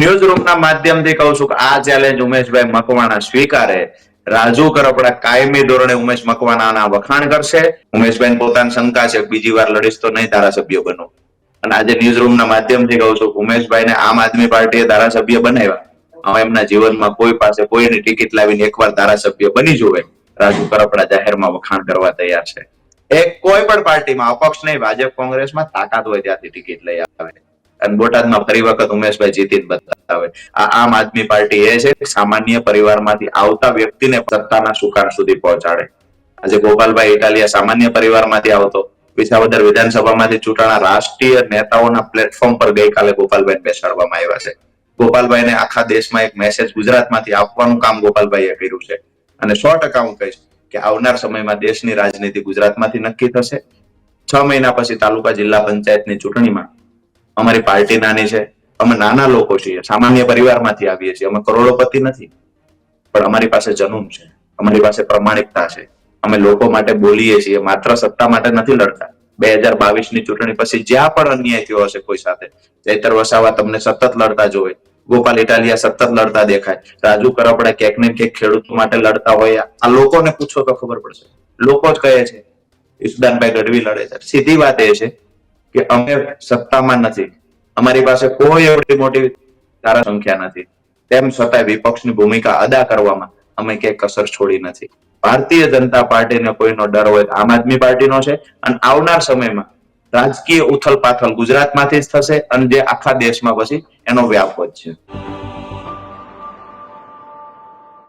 News રૂમના માધ્યમથી કહું છું કે આ ચેલેન્જ ઉમેશભાઈ મકવાણા સ્વીકારે. રાજુ કરપડા કાયમી ધોરણે ઉમેશ મકવાણાના વખાણ કરશે. ઉમેશભાઈ પોતાની શંકા છે બીજી વાર લડીશ તો નહીં ધારાસભ્ય બનો. અને આજે ન્યૂઝ રૂમના માધ્યમથી કહું છું ઉમેશભાઈને આમ આદમી પાર્ટીએ ધારાસભ્ય બનાવ્યા. હવે એમના જીવનમાં કોઈ પાસે કોઈની ટિકિટ લાવીને એકવાર ધારાસભ્ય બની જોવે. રાજુ કરપડા જાહેરમાં વખાણ કરવા તૈયાર છે. એક કોઈ પણ પાર્ટીમાં અપક્ષ નહીં, ભાજપ કોંગ્રેસમાં તાકાત હોય ત્યાંથી ટિકિટ લઈ આવે. અને બોટાદમાં ફરી વખત ઉમેશભાઈ જીતીને બતાવે. આ આમ આદમી પાર્ટી એ છે સામાન્ય પરિવારમાંથી આવતા વ્યક્તિને સત્તાના સુકાન સુધી પહોંચાડે. આજે ગોપાલભાઈ ઇટાલિયા સામાન્ય પરિવારમાંથી આવતો, વિસાવદર વિધાનસભામાંથી ચૂંટાણા રાષ્ટ્રીય નેતાઓના પ્લેટફોર્મ પર ગઈકાલે ગોપાલભાઈ બેસાડવામાં આવ્યા છે. ગોપાલભાઈને આખા દેશમાં એક મેસેજ ગુજરાતમાંથી આપવાનું કામ ગોપાલભાઈએ કર્યું છે. અને સો ટકા હું કહીશ કે આવનાર સમયમાં દેશની રાજનીતિ ગુજરાતમાંથી નક્કી થશે. છ મહિના પછી તાલુકા જિલ્લા પંચાયતની ચૂંટણીમાં અમારી પાર્ટી નાની છે, અમે નાના લોકો છીએ, સામાન્ય પરિવારમાંથી આવીએ છીએ, અમે કરોડોપતિ નથી, પણ અમારી પાસે જનુમ છે, અમારી પાસે પ્રમાણિકતા છે, અમે લોકો માટે બોલીએ છીએ, માત્ર સત્તા માટે નથી લડતા. બે હજાર બાવીસની ચૂંટણી પછી જ્યાં પણ અન્યાય થયો હશે કોઈ સાથે, ચૈતર વસાવા તમને સતત લડતા જોવે, ગોપાલ ઇટાલિયા સતત લડતા દેખાય, રાજુ કરપડા ક્યાંક ને ક્યાંક ખેડૂતો માટે લડતા હોય, આ લોકોને પૂછો તો ખબર પડશે. લોકો જ કહે છે, ઈસુદાનભાઈ ગઢવી લડે છે. સીધી વાત એ છે કે અમે સત્તામાં નથી. અમારી પાસે કોઈ એવડી મોટી ધારા સંખ્યા નથી. તેમ છતાં વિપક્ષની ભૂમિકા અદા કરવામાં અમે કે કસર છોડી નથી. ભારતીય જનતા પાર્ટીને કોઈનો ડર હોય આમ આદમી પાર્ટીનો છે અને આવનાર સમયમાં રાજકીય ઉથલ પાથલ ગુજરાતમાંથી જ થશે અને જે આખા દેશમાં પછી એનો વ્યાપ વધશે.